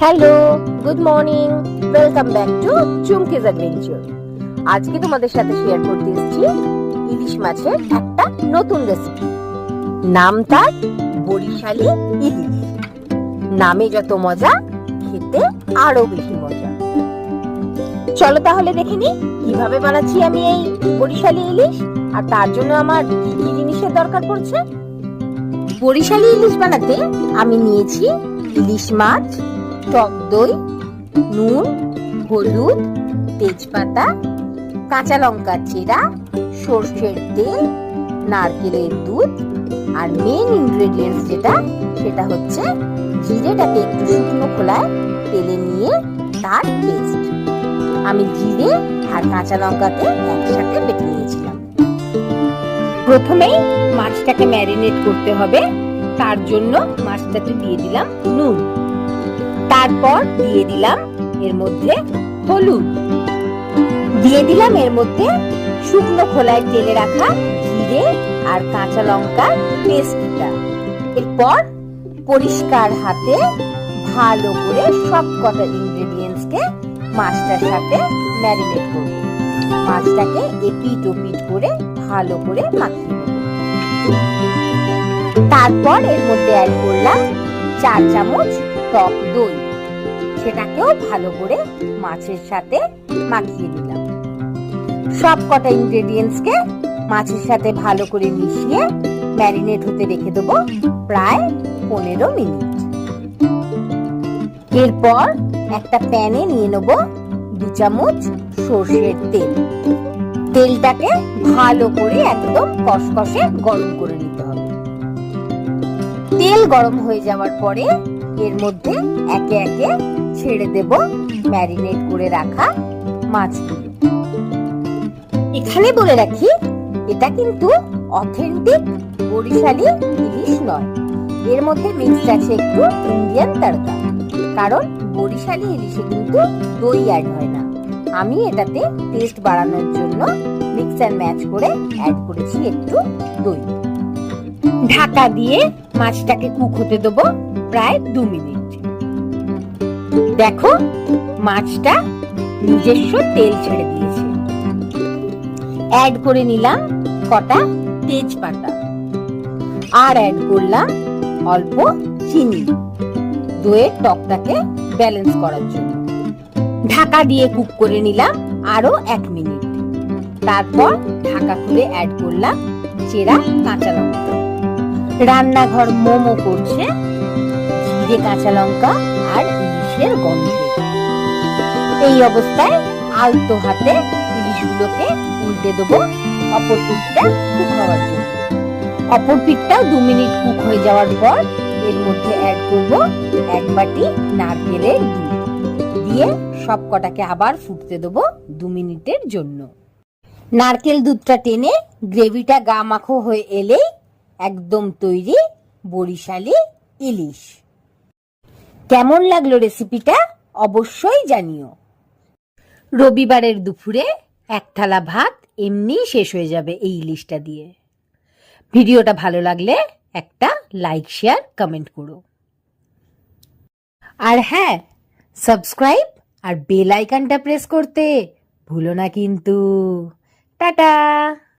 Hello good morning welcome back to Chumki's adventure আজকে তোমাদের সাথে শেয়ার করতে এসেছি ইলিশ মাছের একটা নতুন রেসিপি নাম তার বরিশালি ইলিশ। নামে যত মজা, খেতে আরও বেশি মজা। চলো তাহলে দেখে নি কীভাবে বানাচ্ছি আমি এই বরিশালি ইলিশ, আর তার জন্য আমার কি কি জিনিসের দরকার পড়ছে? বরিশালি ইলিশ বানাতে আমি নিয়েছি ইলিশ মাছ টক দই, নুন, হলুদ, তেজপাতা, কাঁচা লঙ্কা চেরা, সর্ষের তেল, নারকেলের দুধ আর মেন ইনগ্রেডিয়েন্টস যেটা, সেটা হচ্ছে জিরেটাকে একটু শুকনো খোলায় তেলে নিয়ে তার পেস্ট আমি জিরে আর কাঁচা লঙ্কাকে একসাথে বেটে নিয়েছিলাম। প্রথমেই মাছটাকে ম্যারিনেট করতে হবে, তার জন্য মাছটাতে দিয়ে দিলাম নুন। তারপর দিয়ে দিলাম এর মধ্যে হলুদ। দিয়ে দিলাম এর মধ্যে শুকনো খোলায় তেলে রাখা জিরে আর কাঁচা লঙ্কার পেস্টটা। এরপর পরিষ্কার হাতে ভালো করে সব কটা ইনগ্রেডিয়েন্টসকে মাছটার সাথে ম্যারিনেট করব। মাছটাকে এপিট ওপিট করে ভালো করে মাখিয়ে নেব। তারপর এর মধ্যে অ্যাড করলাম চার চামচ টক দই। সেটাকেও ভালো করে মাছের সাথে মাখিয়ে দিলাম সব কটা ইনগ্রেডিয়েন্টসকে মাছের সাথে ভালো করে মিশিয়ে ম্যারিনেট হতে রেখে দেবো প্রায় পনেরো মিনিট। এরপর একটা প্যানে নিয়ে নেব দু চামচ সর্ষের তেল। তেলটাকে ভালো করে একদম কষকষে গরম করে নিতে হবে। তেল গরম হয়ে যাওয়ার পরে এর মধ্যে একে একে ছেড়ে দেব ম্যারিনেট করে রাখা মাছগুলো। এখানে বলে রাখি, এটা কিন্তু অথেন্টিক বরিশালি ইলিশ নয়। এর মধ্যে মিক্সড আছে একটু ইন্ডিয়ান তড়কা, কারণ বরিশালি ইলিশে কিন্তু দই অ্যাড হয় না। আমি এটাতে টেস্ট বাড়ানোর জন্য মিক্স অ্যান্ড ম্যাচ করে অ্যাড করেছি একটু দই। ঢাকা দিয়ে মাছটাকে কুক হতে দেবো প্রায় দু মিনিট। দেখো, মাছটা নিজস্ব তেল ছেড়ে দিয়েছে। অ্যাড করে নিলাম কটা তেজপাতা। আর অ্যাড করলাম অল্প চিনি। দইয়ের টকটাকে ব্যালেন্স করার জন্য। ঢাকা দিয়ে কুক করে নিলাম আরও এক মিনিট। তারপর ঢাকা খুলে অ্যাড করলাম চেরা কাঁচা লঙ্কা। রান্নাঘর মোমো করছে, জিরে কাঁচা লঙ্কা আর ইলিশের গন্ধে। এই অবস্থায় আলতো হাতে ইলিশগুলোকে উল্টে দেবো অপর পিঠটা কুক হওয়ার জন্য। অপর পিঠটাও দু মিনিট কুক হয়ে যাওয়ার পর এর মধ্যে অ্যাড করব এক বাটি নারকেলের দুধ দিয়ে সব কটাকে আবার ফুটতে দেবো দু মিনিটের জন্য। নারকেল দুধটা টেনে গ্রেভিটা গা মাখো হয়ে এলেই একদম তৈরি বরিশালি ইলিশ। কেমন লাগল রেসিপিটা অবশ্যই জানিও। রবিবারের দুপুরে এক থালা ভাত এমনি শেষ হয়ে যাবে এই ইলিশটা দিয়ে। ভিডিওটা ভালো লাগলে একটা লাইক, শেয়ার, কমেন্ট করো। আর হ্যাঁ সাবস্ক্রাইব আর বেল আইকনটা প্রেস করতে ভুলো না কিন্তু। টাটা!